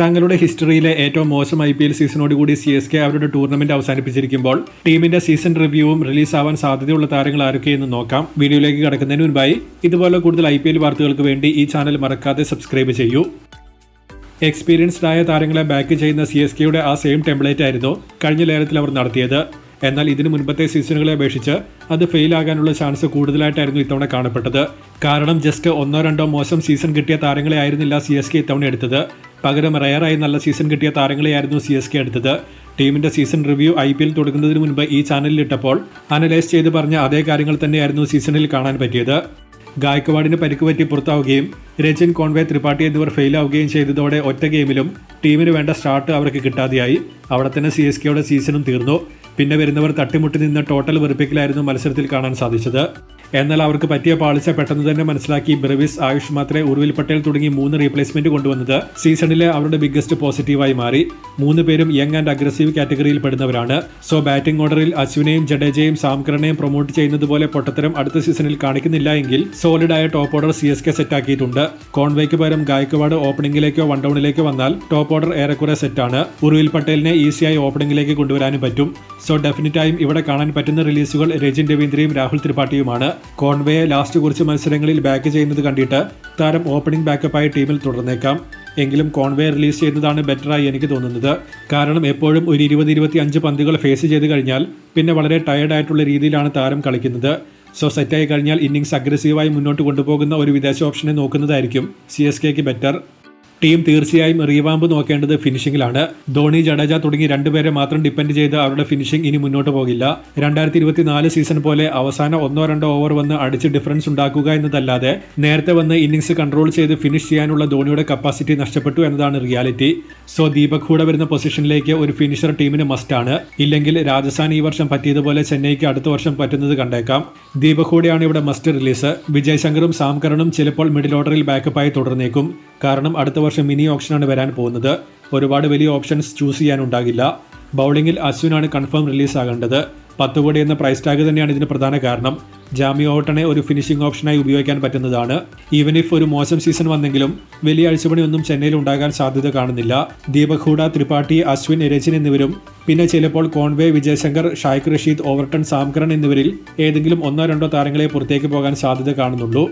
തങ്ങളുടെ ഹിസ്റ്ററിയിലെ ഏറ്റവും മോശം ഐ പി എൽ സീസണോടുകൂടി സി എസ് കെ അവരുടെ ടൂർണമെന്റ് അവസാനിപ്പിച്ചിരിക്കുമ്പോൾ ടീമിന്റെ സീസൺ റിവ്യൂവും റിലീസ് ആവാൻ സാധ്യതയുള്ള താരങ്ങൾ ആരൊക്കെയെന്ന് നോക്കാം. വീഡിയോയിലേക്ക് കടക്കുന്നതിന് മുൻപായി ഇതുപോലെ കൂടുതൽ ഐ പി എൽ വാർത്തകൾക്ക് വേണ്ടി ഈ ചാനൽ മറക്കാതെ സബ്സ്ക്രൈബ് ചെയ്യൂ. എക്സ്പീരിയൻസ്ഡ് ആയ താരങ്ങളെ ബാക്ക് ചെയ്യുന്ന സി എസ് കെയുടെ ആ സെയിം ടെംപ്ലേറ്റ് ആയിരുന്നു കഴിഞ്ഞ ലേലത്തിൽ അവർ നടത്തിയത്. എന്നാൽ ഇതിനു മുൻപത്തെ സീസണുകളെ അപേക്ഷിച്ച് അത് ഫെയിൽ ആകാനുള്ള ചാൻസ് കൂടുതലായിട്ടായിരുന്നു ഇത്തവണ കാണപ്പെട്ടത്. കാരണം ജസ്റ്റ് ഒന്നോ രണ്ടോ മോശം സീസൺ കിട്ടിയ താരങ്ങളെ ആയിരുന്നില്ല സി എസ് കെ ഇത്തവണ എടുത്തത്. പകരം റയറായി നല്ല സീസൺ കിട്ടിയ താരങ്ങളെയായിരുന്നു സി എസ് കെ എടുത്തത്. ടീമിന്റെ season review I P L തുടങ്ങുന്നതിന് മുൻപ് ഈ ചാനലിൽ ഇട്ടപ്പോൾ അനലൈസ് ചെയ്ത് പറഞ്ഞ അതേ കാര്യങ്ങൾ തന്നെയായിരുന്നു സീസണിൽ കാണാൻ പറ്റിയത്. ഗായക്വാഡിന് പരിക്ക് പറ്റി പുറത്താവുകയും രജൻ കോൺവേ ത്രിപാഠി എന്നിവർ ഫെയിലാവുകയും ചെയ്തതോടെ ഒറ്റ ഗെയിമിലും ടീമിന് വേണ്ട സ്റ്റാർട്ട് അവർക്ക് കിട്ടാതെയായി. അവിടെ തന്നെ സി എസ് കെയുടെ സീസണും തീർന്നു. പിന്നെ വരുന്നവർ തട്ടിമുട്ടി നിന്ന് ടോട്ടൽ വെറുപ്പിക്കലായിരുന്നു മത്സരത്തിൽ കാണാൻ സാധിച്ചത്. എന്നാൽ അവർക്ക് പറ്റിയ പാളിച്ച പെട്ടെന്ന് തന്നെ മനസ്സിലാക്കി ബ്രവിസ് ആയുഷ് മാത്രേ ഉർവിൽ പട്ടേൽ തുടങ്ങി മൂന്ന് റീപ്ലേസ്മെന്റ് കൊണ്ടുവന്നത്. സീസണിലെ അവരുടെ ബിഗ്ഗസ്റ്റ് പോസിറ്റീവായി മാറി. മൂന്ന് പേരും യങ് ആൻഡ് അഗ്രസീവ് കാറ്റഗറിയിൽ പെടുന്നവരാണ്. സോ ബാറ്റിംഗ് ഓർഡറിൽ അശ്വിനെയും ജഡേജയും സാംകറിനെയും പ്രൊമോട്ട് ചെയ്യുന്നത് പോലെ പൊട്ടത്തരം അടുത്ത സീസണിൽ കാണിക്കുന്നില്ല എങ്കിൽ സോളിഡായ top order C S K സെറ്റാക്കിയിട്ടുണ്ട് കോൺവേക്ക് പകരം ഗായക്വാഡ് ഓപ്പണിംഗിലേക്കോ വൺ ഡൗണിലേക്കോ വന്നാൽ ടോപ്പ് ഓർഡർ ഏറെക്കുറെ സെറ്റാണ് ഉർവിൽ പട്ടേലിനെ ഈസിയായി ഓപ്പണിംഗിലേക്ക് കൊണ്ടുവരാനും പറ്റും. സോ ഡെഫിനറ്റായും ഇവിടെ കാണാൻ പറ്റുന്ന റിലീസുകൾ രജിൻ രവീന്ദ്രയും രാഹുൽ ത്രിപാഠിയുമാണ്. കോൺവേയെ ലാസ്റ്റ് കുറച്ച് മത്സരങ്ങളിൽ ബാക്ക് ചെയ്യുന്നത് കണ്ടിട്ട് താരം ഓപ്പണിംഗ് ബാക്കപ്പായി ടീമിൽ തുടർന്നേക്കാം. എങ്കിലും കോൺവേ റിലീസ് ചെയ്യുന്നതാണ് ബെറ്ററായി എനിക്ക് തോന്നുന്നത്. കാരണം എപ്പോഴും ഒരു ഇരുപത് ഇരുപത്തി അഞ്ച് പന്തുകൾ ഫേസ് ചെയ്ത് കഴിഞ്ഞാൽ പിന്നെ വളരെ ടയർഡ് ആയിട്ടുള്ള രീതിയിലാണ് താരം കളിക്കുന്നത്. സോ സെറ്റായി കഴിഞ്ഞാൽ ഇന്നിങ്സ് അഗ്രസീവായി മുന്നോട്ട് കൊണ്ടുപോകുന്ന ഒരു വിദേശ ഓപ്ഷനെ നോക്കുന്നതായിരിക്കും സി എസ് കെക്ക് ബെറ്റർ ടീം തീർച്ചയായും റീവാമ്പ് നോക്കേണ്ടത് ഫിനിഷിംഗിലാണ്. ധോണി ജഡേജ തുടങ്ങി രണ്ടുപേരെ മാത്രം ഡിപ്പെൻഡ് ചെയ്ത് അവരുടെ ഫിനിഷിംഗ് ഇനി മുന്നോട്ട് പോകില്ല. രണ്ടായിരത്തി ഇരുപത്തിനാല് സീസൺ പോലെ അവസാന ഒന്നോ രണ്ടോ ഓവർ വന്ന് അടിച്ച് ഡിഫറൻസ് ഉണ്ടാക്കുക എന്നതല്ലാതെ നേരത്തെ വന്ന് ഇന്നിംഗ്സ് കൺട്രോൾ ചെയ്ത് ഫിനിഷ് ചെയ്യാനുള്ള ധോണിയുടെ കപ്പാസിറ്റി നഷ്ടപ്പെട്ടു എന്നതാണ് റിയാലിറ്റി. സോ ദീപക് കൂടെ വരുന്ന പൊസിഷനിലേക്ക് ഒരു ഫിനിഷർ ടീമിന് മസ്റ്റാണ്. ഇല്ലെങ്കിൽ രാജസ്ഥാൻ ഈ വർഷം പറ്റിയതുപോലെ ചെന്നൈക്ക് അടുത്ത വർഷം പറ്റുന്നത് കണ്ടേക്കാം. ദീപക് കൂടെയാണ് ഇവിടെ മസ്റ്റ് റിലീസ്. വിജയ് ശങ്കറും സാംകരണും ചിലപ്പോൾ മിഡിൽ ഓർഡറിൽ ബാക്കപ്പായി തുടർന്നേക്കും. കാരണം അടുത്ത വർഷം മിനി ഓപ്ഷനാണ് വരാൻ പോകുന്നത്. ഒരുപാട് വലിയ ഓപ്ഷൻസ് ചൂസ് ചെയ്യാനുണ്ടാകില്ല. ബൗളിംഗിൽ അശ്വിനാണ് കൺഫേം റിലീസ് ആകേണ്ടത് പത്ത് കോടി എന്ന പ്രൈസ് ടാഗ് തന്നെയാണ് ഇതിന് പ്രധാന കാരണം. ജാമി ഓട്ടനെ ഒരു ഫിനിഷിംഗ് ഓപ്ഷനായി ഉപയോഗിക്കാൻ പറ്റുന്നതാണ്. ഈവൻ ഇഫ് ഒരു മോശം സീസൺ വന്നെങ്കിലും വലിയ അഴിച്ചുപണിയൊന്നും ചെന്നൈയിൽ ഉണ്ടാകാൻ സാധ്യത കാണുന്നില്ല. ദീപക് ഹൂഡ ത്രിപാഠി അശ്വിൻ രചിൻ എന്നിവരും പിന്നെ ചിലപ്പോൾ Conway Vijay Shankar Shaikh Rasheed Overton Sam Curran എന്നിവരിൽ ഏതെങ്കിലും ഒന്നോ രണ്ടോ താരങ്ങളെ പുറത്തേക്ക് പോകാൻ സാധ്യത കാണുന്നുള്ളൂ.